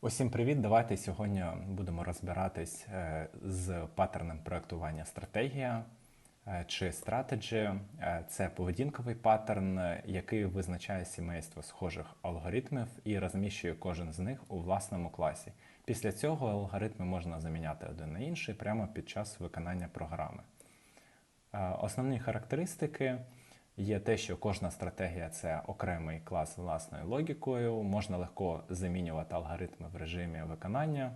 Усім привіт! Давайте сьогодні будемо розбиратись е, з паттерном проектування стратегія е, чи strategy. Е, Це поведінковий паттерн, який визначає сімейство схожих алгоритмів і розміщує кожен з них у власному класі. Після цього алгоритми можна заміняти один на інший прямо під час виконання програми. Основні характеристики є те, що кожна стратегія це окремий клас власною логікою, можна легко замінювати алгоритми в режимі виконання,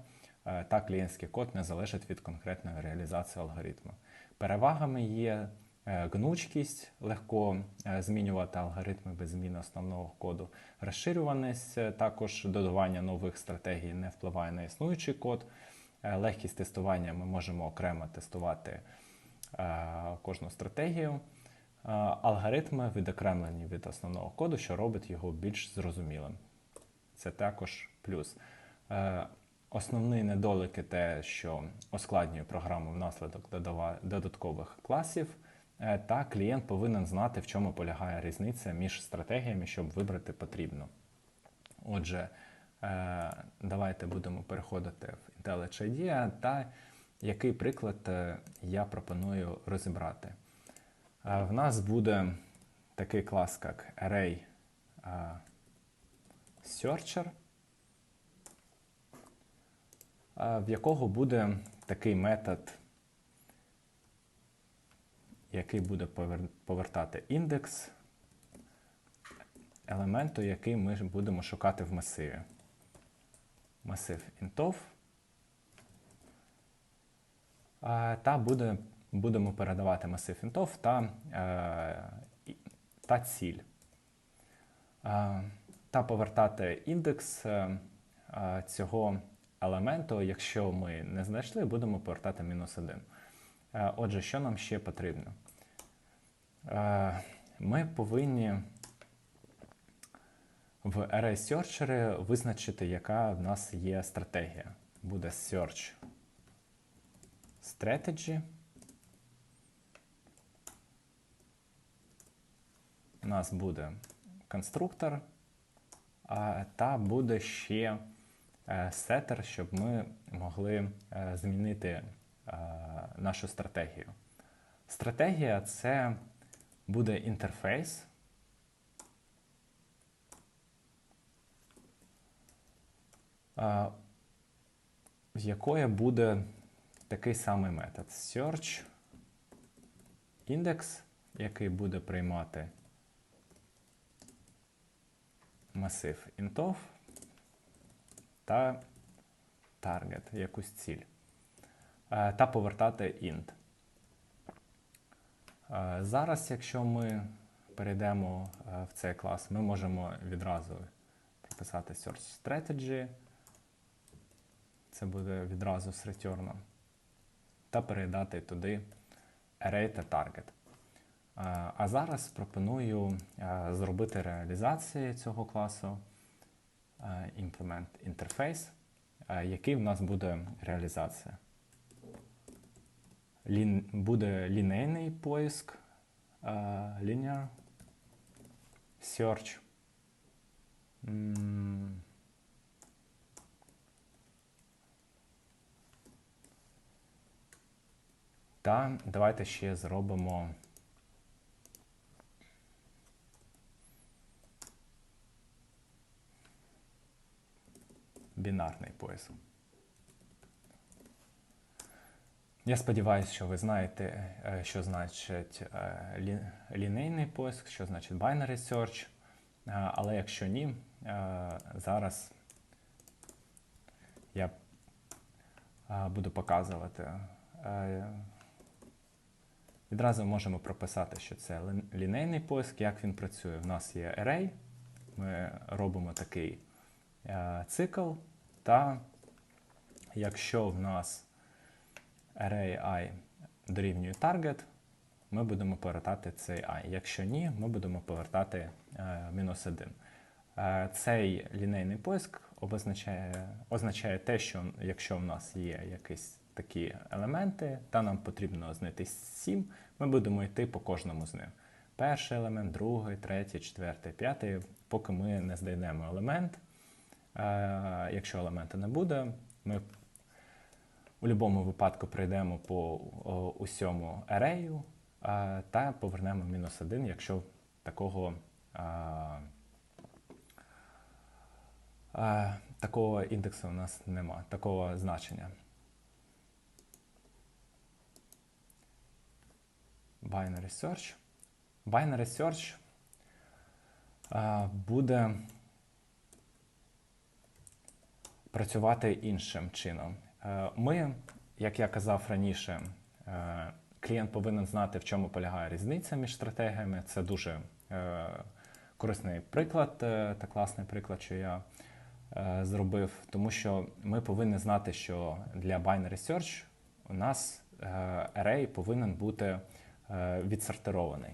е, та клієнтський код не залежить від конкретної реалізації алгоритму. Перевагами є е, гнучкість, легко е, змінювати алгоритми без зміни основного коду. Розширюваність, також додавання нових стратегій не впливає на існуючий код. Легкість тестування ми можемо окремо тестувати кожну стратегію. Алгоритми відокремлені від основного коду, що робить його більш зрозумілим. Це також плюс. Е, Основні недоліки те, що ускладнює програму внаслідок додаткових класів, е, та клієнт повинен знати, в чому полягає різниця між стратегіями, щоб вибрати потрібну. Отже, е, давайте будемо переходити в IntelliJ IDEA та який приклад я пропоную розібрати. В нас буде такий клас, як Array Searcher, в якого буде такий метод, який буде повертати індекс елементу, який ми будемо шукати в масиві. Масив. Е, Та буде, будемо передавати масив intov та, е, та ціль. Е, Та повертати індекс е, цього елементу, якщо ми не знайшли, будемо повертати мінус 1. Е, Отже, що нам ще потрібно? Ми повинні в Array Searcher визначити, яка в нас є стратегія. Буде Search Strategy. У нас буде конструктор, та буде ще е, сетер, щоб ми могли е, змінити е, нашу стратегію. Стратегія це буде інтерфейс. в якої буде такий самий метод search index, який буде приймати масив intov та target, якусь ціль, е, та повертати int. Е, Зараз, якщо ми перейдемо е, в цей клас, ми можемо відразу прописати search strategy. Це буде відразу з return. Та передати туди array та target. А, зараз пропоную зробити реалізацію цього класу implement interface, який в нас буде реалізація. Лін, буде лінейний поиск, linear search. Та давайте ще зробимо бінарний поиск. Я сподіваюся, що ви знаєте, е, що значить е, лінейний поиск, що значить binary search. Е, Але якщо ні, зараз я буду показувати. Відразу можемо прописати, що це лінейний поиск, як він працює. У нас є array, ми робимо такий цикл, та якщо в нас array i дорівнює target, ми будемо повертати цей i. Якщо ні, ми будемо повертати е, мінус 1. Е, цей лінейний поиск обозначає, означає те, що якщо в нас є якісь такі елементи, та нам потрібно знайти 7, ми будемо йти по кожному з них. Перший елемент, другий, третій, четвертий, п'ятий, поки ми не знайдемо елемент, Якщо елемента не буде, ми у будь-якому випадку прийдемо по усьому арею е, та повернемо мінус 1, якщо такого, е, е, такого індексу у нас нема, такого значення. Binary Search. Binary Search е, буде працювати іншим чином. Е, Ми, як я казав раніше, е, клієнт повинен знати, в чому полягає різниця між стратегіями. Це дуже е, корисний приклад та класний приклад, що я зробив, тому що ми повинні знати, що для Binary Search у нас array повинен бути відсортирований.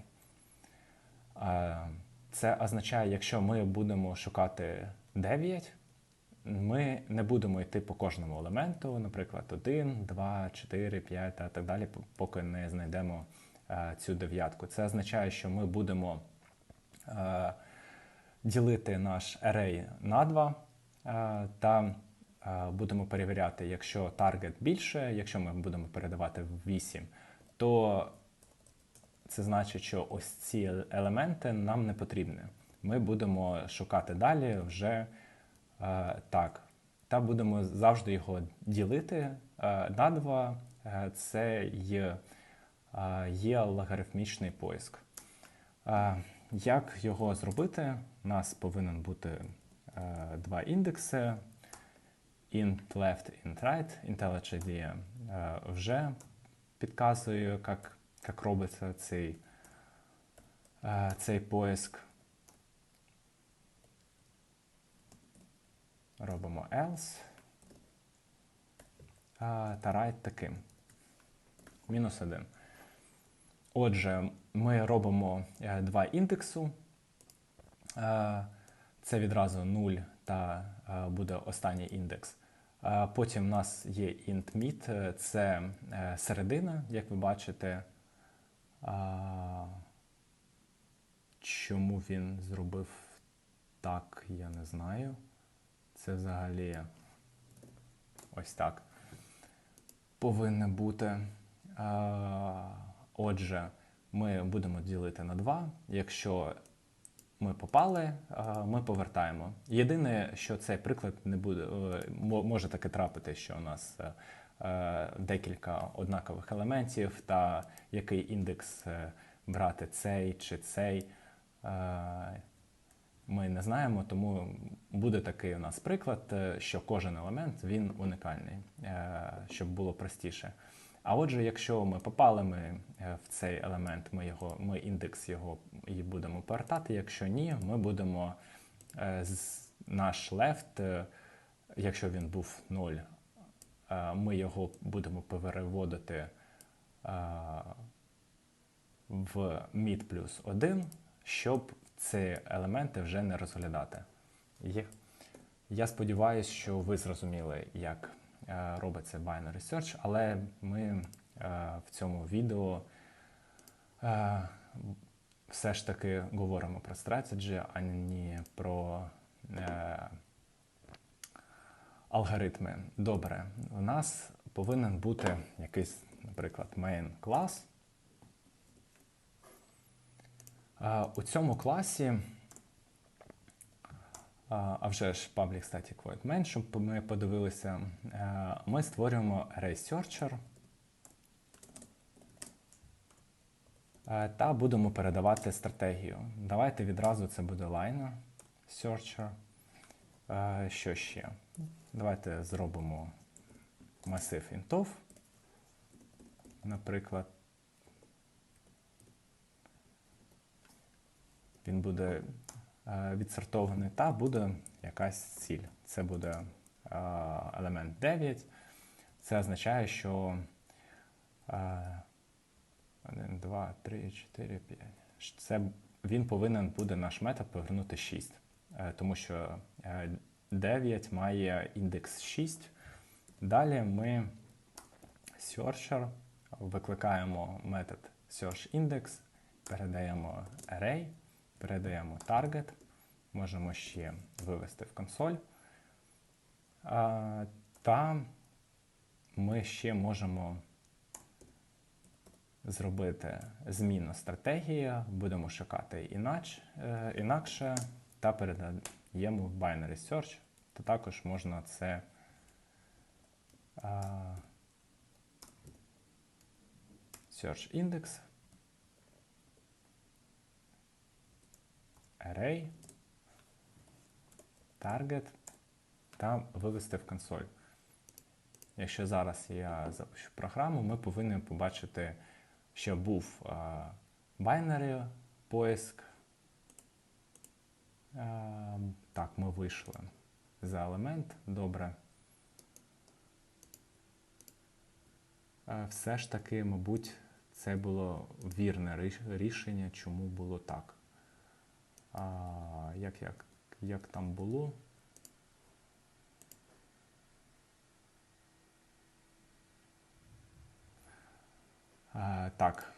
Це означає, якщо ми будемо шукати 9, ми не будемо йти по кожному елементу, наприклад, 1, 2, 4, 5 та так далі, поки не знайдемо е, цю дев'ятку. Це означає, що ми будемо е, ділити наш array на 2 е, та будемо перевіряти, якщо таргет більше, якщо ми будемо передавати 8, то це значить, що ось ці елементи нам не потрібні. Ми будемо шукати далі вже так. Та будемо завжди його ділити е, на два. Е, це є, е, є логарифмічний поиск. Е, як його зробити? У нас повинен бути е, два індекси. Int left, int right. IntelliJ е, вже підказує, як, як робиться цей, е, цей поиск. Робимо else. Та right таким. Мінус 1. Отже, ми робимо е, два індексу. Е, Це відразу 0 та е, буде останній індекс. Потім у нас є int mid, це середина, як ви бачите. Чому він зробив так, я не знаю. Це взагалі ось так повинно бути. Отже, ми будемо ділити на 2. Якщо ми попали, ми повертаємо. Єдине, що цей приклад не буде, е, може таке трапити, що у нас е, е, декілька однакових елементів, та який індекс брати цей чи цей. Ми не знаємо, тому буде такий у нас приклад, е, що кожен елемент він унікальний, е, щоб було простіше. А отже, якщо ми попали ми е, в цей елемент, ми його, ми індекс його і будемо повертати. Якщо ні, ми будемо наш left, якщо він був 0, е, ми його будемо переводити в mid плюс 1, щоб ці елементи вже не розглядати. Є- Я сподіваюся, що ви зрозуміли, як е, робиться binary search, але ми е, в цьому відео е, все ж таки говоримо про strategy, а не про алгоритми. Добре, у нас повинен бути якийсь, наприклад, main клас. У цьому класі, а вже ж public static void main, щоб ми подивилися, ми створюємо array searcher та будемо передавати стратегію. Давайте відразу це буде line searcher. Що ще? Давайте зробимо масив інтов, наприклад. Він буде е, відсортований, та буде якась ціль. Це буде е, елемент 9. Це означає, що 1, 2, 3, 4, 5. Це він повинен буде наш метод повернути 6. Е, Тому що е, 9 має індекс 6. Далі ми searcher, викликаємо метод searchIndex, передаємо array, передаємо target, можемо ще вивести в консоль. Та ми ще можемо зробити зміну стратегії, будемо шукати інач, е, інакше та передаємо в binary search, то також можна це search index, array, target та вивести в консоль. Якщо зараз я запущу програму, ми повинні побачити, що був binary поиск. Так, ми вийшли за елемент. Добре. Все ж таки, мабуть, це було вірне рішення, чому було так. А, як, як, як там було? А, так.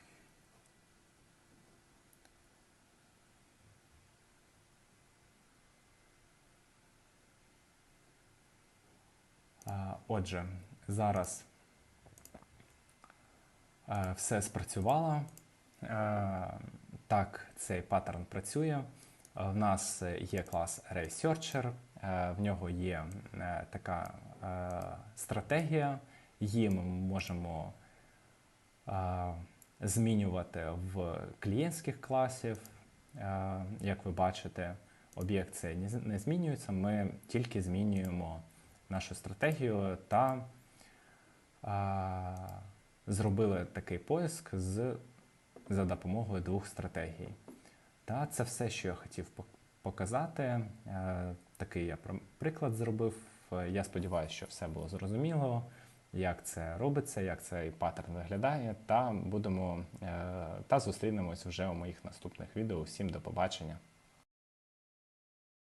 Отже, зараз е, все спрацювало. Е, Так, цей паттерн працює. Е, В нас є клас ArraySearcher, е, в нього є е, така е, стратегія. Її ми можемо е, змінювати в клієнтських класів. Е, Як ви бачите, об'єкт цей не змінюється, ми тільки змінюємо нашу стратегію та зробили такий поиск з, за допомогою двох стратегій. Та це все, що я хотів показати. Е, Такий я приклад зробив. Е, Я сподіваюся, що все було зрозуміло, як це робиться, як цей паттерн виглядає. Та будемо е, та зустрінемось вже у моїх наступних відео. Всім до побачення.